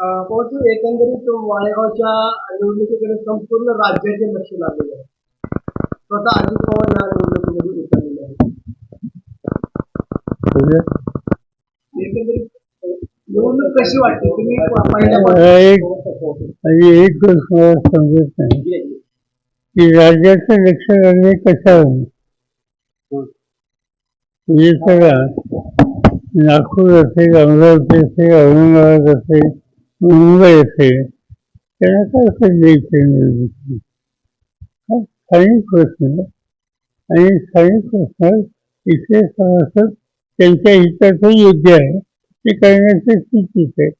परंतु एकंदरीत माळेगावच्या निवडणुकीकडे संपूर्ण राज्याचे लक्ष लागलेले आहे. स्वतः अजित पवार या निवडणुकीमध्ये उतरलेले आहेत. एकंदरीत अं, निवडणूक कशी वाटते? तुम्ही एक- गोष्ट समजत नाही. की राज्याचं लक्ष लागणे कशावर? म्हणजे सगळा नागपूर असेल अमरावती असेल औरंगाबाद असेल मुंबई असेल त्यांना काय करायचं निवडणुकी हा। स्थानिक प्रश्न. आणि स्थानिक प्रश्न इथले सभासद त्यांच्या हिताचं योग्य आहे ते करण्याचं स्थितीत आहे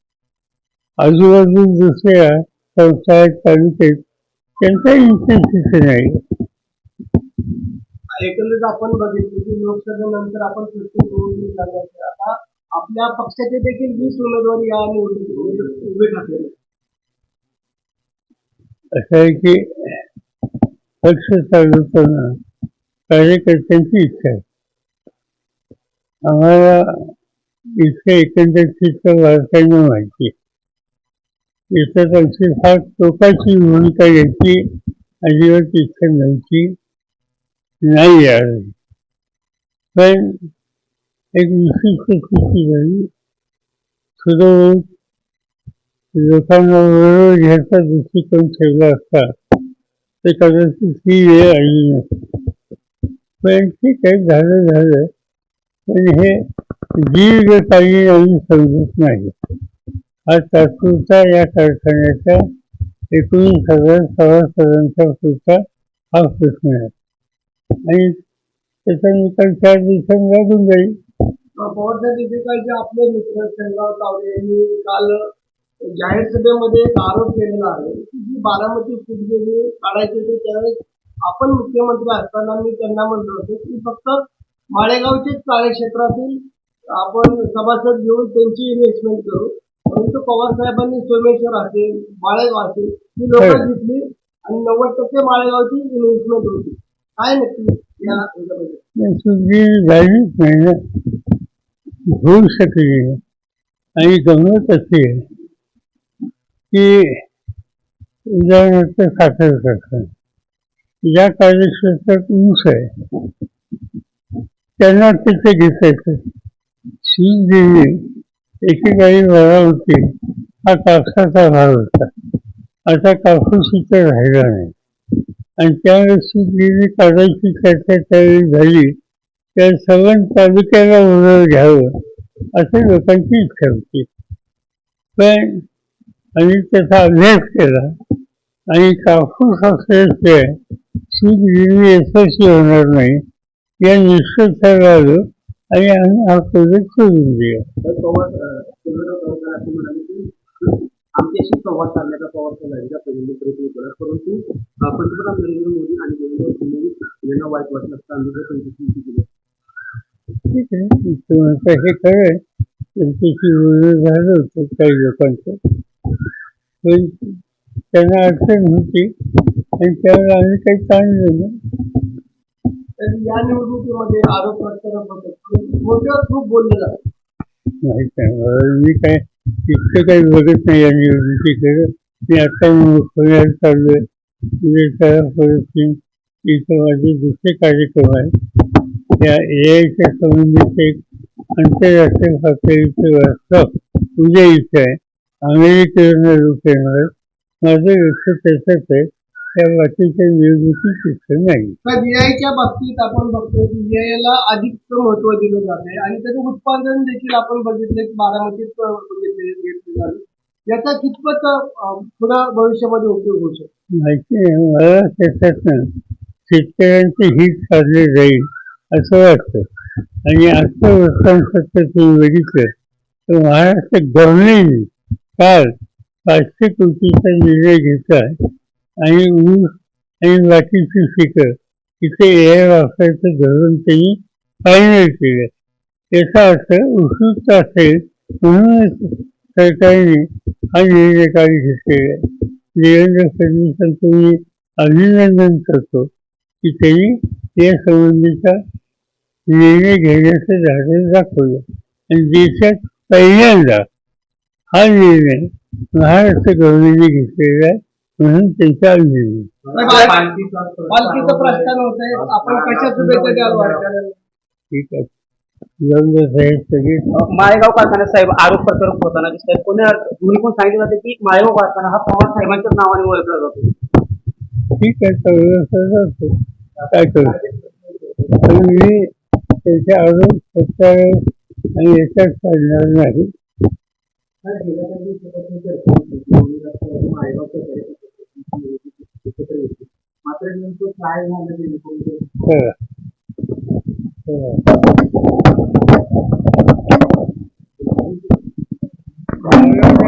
आजूबाजू दुसऱ्या संस्था तालुक्यात त्यांचा इंटरेस्ट नाही एकंदरीत आपण बघितलं की लोकसभेनंतर आपण प्रत्येक आता आपल्या पक्षाचे देखील वीस उमेदवार या निवडणुकीत उभे ठाकलेले असं आहे की पक्ष चालवताना कार्यकर्त्यांची इच्छा आहे. आम्हाला इथल्या एकंदर चित्र माहिती आहे. याच्यात आमची फार टोकाची भूमिका घ्यायची अजिबात इच्छा नव्हती नाही यावेळी पण एक विशिष्ट स्थिती झाली. सुरू लोकांना बरोबर घ्यायचा दृष्टिकोन ठेवला असता ते कदाचित ही वेळ आली नसती. पण ठीक आहे झालं झालं. पण हे दीर्घकालीन आम्ही समजत नाही. हा तात्पुरता या कारखान्याच्या एकोणीस हजार सभासदांचा पुरता हा प्रश्न आहे. आणि त्याचा निकाल चार दिवसांनी लागून जाईल. आपले मित्र शंकरराव तावडे यांनी काल जाहीर सभेमध्ये एक आरोप केलेला आहे की जी बारामती सुटगेली काढायची होती त्यावेळेस आपण मुख्यमंत्री असताना मी त्यांना म्हणलो होतो की फक्त माळेगावचेच कार्यक्षेत्रातील आपण सभासद घेऊन त्यांची इन्व्हेस्टमेंट करू परंतु पवार साहेबांनी सोमेश्वर असेल माळेगाव असेल ही लोक हो. घेतली आणि नव्वद टक्के माळेगावची इन्व्हेस्टमेंट होती काय नक्की या झालीच नाही होऊ शकली. आणि अशी आहे की उदाहरणार्थ साखर कारखाना ज्या कार्यक्षेत्रात ऊस आहे त्यांना तिथे घेतायचं शीत देवी एकेकाळी वेळा होती हा कापसाचा भाग होता. आता कापूस इथे राहिला नाही. आणि त्यावेळेस शीत देवी काढायची चर्चा त्यावेळी झाली त्या सगळ्या तालुक्याला बरोबर घ्यावं अशी लोकांची इच्छा होती. पण आणि त्याचा अभ्यास केला. आणि कापूस असल्याशिवाय शीत देवी यशस्वी होणार नाही. या निश्चित आलो आणि आम्ही हा प्रोजेक्ट सोडून दिला आमच्याशी संवाद साधण्याचा पवार साहेबांचा पहिल्यांदा प्रयत्न केला. परंतु पंतप्रधान नरेंद्र मोदी आणि देवेंद्र फडणवीस यांना वाईट वाटलं असतं. आम्ही जर त्यांच्याशी केलं ठीक आहे. हे खरं त्यांच्याशी बोलणं झालं होतं काही लोकांचं. पण त्यांना अडचण होती आणि त्यावेळेला आम्ही काही नाही तर या निवडणुकीमध्ये आरोप प्रत्यारोप होतात मोठ्यावर खूप बोलले जातात माहीत नाही मला मी काय इतकं काही बघत नाही या निवडणुकीकडे. मी आता पुण्यात चाललोय. उद्या परत इथं माझे दुसरे कार्यक्रम आहेत. या ए आयच्या संबंधीचे एक आंतरराष्ट्रीय पातळीचं वास्तव उद्या इथं आहे. लोक येणार आहेत. माझं लक्ष त्याच्यात आहे त्या बाकीच्या निवडणुकीत तिथं नाही VI बाबतीत आपण बघतोय की VI ला अधिक महत्त्व दिलं जात आहे आणि त्याचं उत्पादन देखील आपण बघितलं की बारामतीत बघितले याचा कितपत पुढं भविष्यामध्ये उपयोग होऊ शकतो माहिती मला त्याच्यातनं शेतकऱ्यांचे हित साधले जाईल असं वाटतं आणि आजचं वृत्तांत तुम्ही बघितलं तर महाराष्ट्र गव्हर्नमेंट काल पाचशे कोटीचा निर्णय घेतला आणि ऊस आणि बाकीची पिकं तिथे एअर वापरायचं धोरण त्यांनी फायनल केलं. याचा अर्थ उत्सुकता असेल म्हणूनच सरकारने हा निर्णय काल घेतलेला आहे. देवेंद्र फडणवीसांचं मी अभिनंदन करतो की त्यांनी या संबंधीचा निर्णय घेण्याचं धाडस दाखवलं. आणि देशात पहिल्यांदा हा निर्णय महाराष्ट्र गौरवने घेतलेलं आहे म्हणून पालखीचं प्रस्थान होत आहे आपण कशा शुभेच्छा द्याल वारकऱ्यांना ठीक आहे साहेब सगळे माळेगाव कारखान्यात साहेब आरोप प्रत्यारोप होताना दिसत आहेत कोणी दोन्ही पण सांगितलं जाते की माळेगाव कारखाना हा पवार साहेबांच्याच नावाने ओळखला जातो। ठीक आहे सगळं सगळं असतो. काय करू? पण मी त्याच्या आरोप आणि याच्यात पडणार नाही। मात्र नेमकं काय झालं